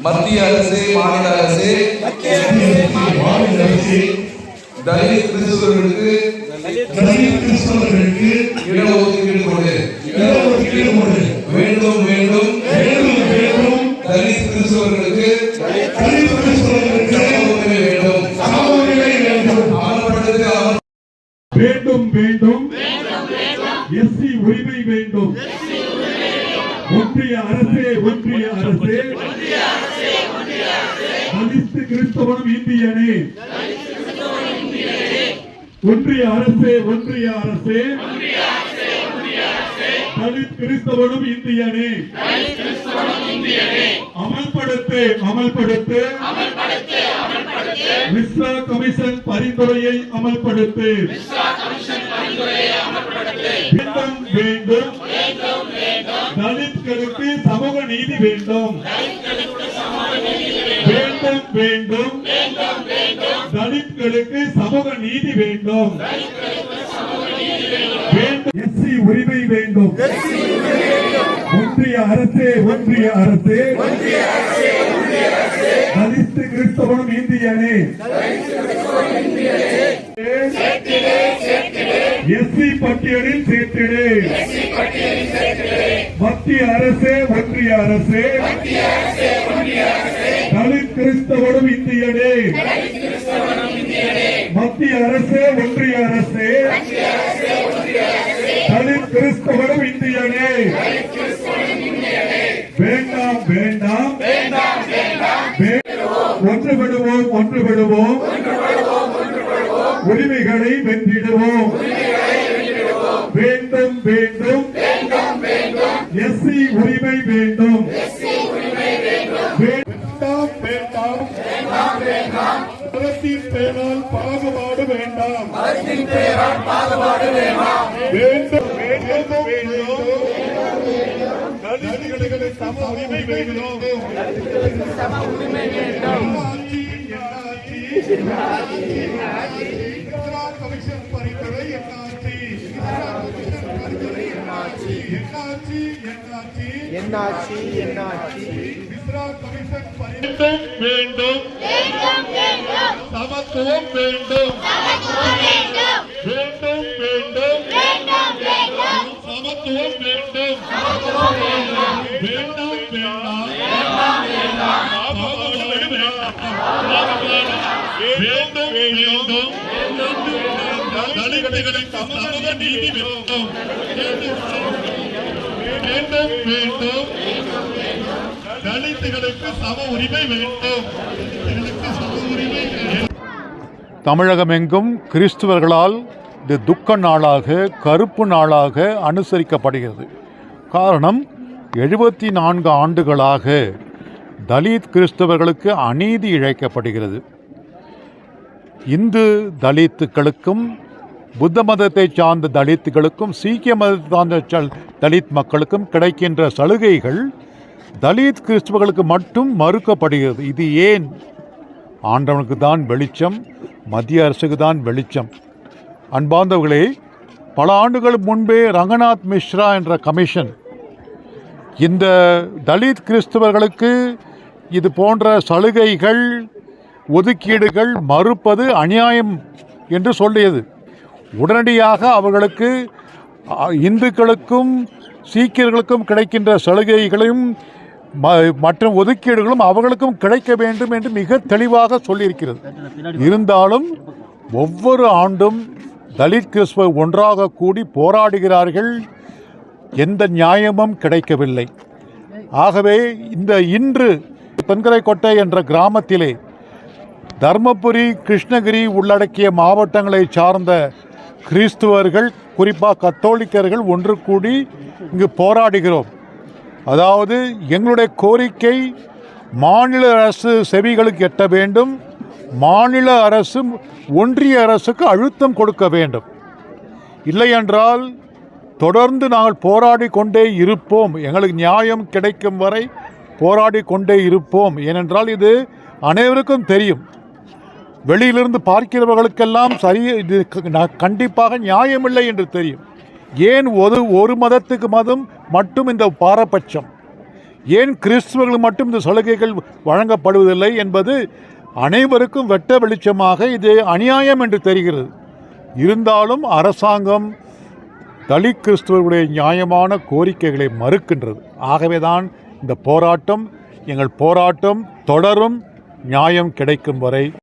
மத்திய அரசு மாநில அரசு தலித் கிறிஸ்தவர்களுக்கு இடஒதுக்கீடு இடஒதுக்கீடு. வேண்டும் வேண்டும். வேண்டும் வேண்டும். தலித் கிறிஸ்தவர்களுக்கு தலித் கிறிஸ்தவர்களுக்கு சம உரிமை வேண்டும். சம உரிமை வேண்டும். அமல்படுத்து அமல் வேண்டும் வேண்டும். எஸ்சி உரிமை வேண்டும். ஒன்றிய அரசே ஒன்றிய அரசே. தலித் கிறிஸ்தவனும் இந்தியனே. ஒன்றிய அரசே ஒன்றிய அரசே. தலித் கிறிஸ்தவனும் இந்தியனே. அமல்படுத்து அமல்படுத்து. விஸ்வா கமிஷன் பரிந்துரையை அமல்படுத்து. வேண்டும். வேண்டும் தலித்களுக்கு சமூக நீதி வேண்டும். வேண்டும். வேண்டும் தலித்களுக்கு சமூக நீதி வேண்டும். வேண்டும். எஸ்சி உரிமை வேண்டும். ஒன்றிய அரசே ஒன்றிய அரசே. தலித் கிறிஸ்தவனும் இந்தியனே. பட்டியலில் சேர்த்திடு. மத்திய அரசே ஒன்றிய அரசே. தலித் கிறிஸ்தவனும் இந்தியனே. மத்திய அரசே ஒன்றிய அரசே. தலித் கிறிஸ்தவனும் இந்தியனே. வேண்டாம் வேண்டாம். வே- ஒன்றுபடுவோம் ஒன்றுபடுவோம் உரிமைகளை வென்றிடுவோம். எஸ்சி உரிமை வேண்டும். வேண்டாம். வேண்டாம் மதத்தின் பேரால் பாகுபாடு வேண்டாம். வேண்டும். வேண்டும் வேண்டும் தலித்துகளுக்கு சம உரிமை வேண்டும். என்னாட்சி? குஜராத் என்னாச்சு என்னாச்சு? வேண்டும். சமத்துவம் வேண்டும். வேண்டும். வேண்டும் சமத்துவம் வேண்டும். வேண்டாம். வேண்டாம் வேண்டாம். தலித்துகளுக்கு சமூக நீதி வேண்டும். வேண்டும் வேண்டும். தலித்துகளுக்கு சம உரிமை வேண்டும். சம உரிமை தமிழகமெங்கும் கிறிஸ்துவர்களால் இது துக்க நாளாக கருப்பு நாளாக அனுசரிக்கப்படுகிறது. காரணம் எழுபத்தி நான்கு ஆண்டுகளாக தலித் கிறிஸ்தவர்களுக்கு அநீதி இழைக்கப்படுகிறது. இந்து தலித்துக்களுக்கும் புத்த மதத்தை சார்ந்த தலித்துகளுக்கும் சீக்கிய மதத்தை சார்ந்த சல்- தலித் மக்களுக்கும் கிடைக்கின்ற சலுகைகள் தலித் கிறிஸ்துவர்களுக்கு மட்டும் மறுக்கப்படுகிறது. இது ஏன்? ஆண்டவனுக்கு தான் வெளிச்சம் மத்திய அரசுக்கு தான் வெளிச்சம். அன்பார்ந்தவர்களே பல ஆண்டுகள் முன்பே ரங்கநாத் மிஸ்ரா என்ற கமிஷன் இந்த தலித் கிறிஸ்தவர்களுக்கு இது போன்ற சலுகைகள் ஒதுக்கீடுகள் மறுப்பது அநியாயம் என்று சொல்லியது. உடனடியாக அவர்களுக்கு இந்துக்களுக்கும் சீக்கியர்களுக்கும் கிடைக்கின்ற சலுகைகளையும் ம- மற்றும் ஒதுக்கீடுகளும் அவர்களுக்கும் கிடைக்க வேண்டும் என்று மிக தெளிவாக சொல்லியிருக்கிறது. இருந்தாலும் ஒவ்வொரு ஆண்டும் தலித் கிறிஸ்துவ ஒன்றாக கூடி போராடுகிறார்கள். எந்த நியாயமும் கிடைக்கவில்லை. ஆகவே இந்த இன்று தென்கரைக்கொட்டை என்ற கிராமத்திலே தர்மபுரி கிருஷ்ணகிரி உள்ளடக்கிய மாவட்டங்களை சார்ந்த கிறிஸ்துவர்கள் குறிப்பாக கத்தோலிக்கர்கள் ஒன்று கூடி இங்கு போராடுகிறோம். அதாவது எங்களுடைய கோரிக்கை மாநில அரசு செவிகளுக்கு எட்ட வேண்டும். மாநில அரசு ஒன்றிய அரசுக்கு அழுத்தம் கொடுக்க வேண்டும். இல்லையென்றால் தொடர்ந்து நாங்கள் போராடி கொண்டே இருப்போம். எங்களுக்கு நியாயம் கிடைக்கும் வரை போராடி கொண்டே இருப்போம். ஏனென்றால் இது அனைவருக்கும் தெரியும். வெளியிலிருந்து பார்க்கிறவர்களுக்கெல்லாம் சரி இது க- ந- கண்டிப்பாக நியாயமில்லை என்று தெரியும். ஏன் ஒரு ஒரு மதத்துக்கு மதம் மட்டும் இந்த பாரபட்சம்? ஏன் கிறிஸ்துவர்கள் மட்டும் இந்த சலுகைகள் வழங்கப்படுவதில்லை என்பது அனைவருக்கும் வெட்ட வெளிச்சமாக இது அநியாயம் என்று தெரிகிறது. இருந்தாலும் அரசாங்கம் தலித் கிறிஸ்துவர்களுடைய நியாயமான கோரிக்கைகளை மறுக்கின்றது. ஆகவேதான் இந்த போராட்டம் எங்கள் போராட்டம் தொடரும் நியாயம் கிடைக்கும் வரை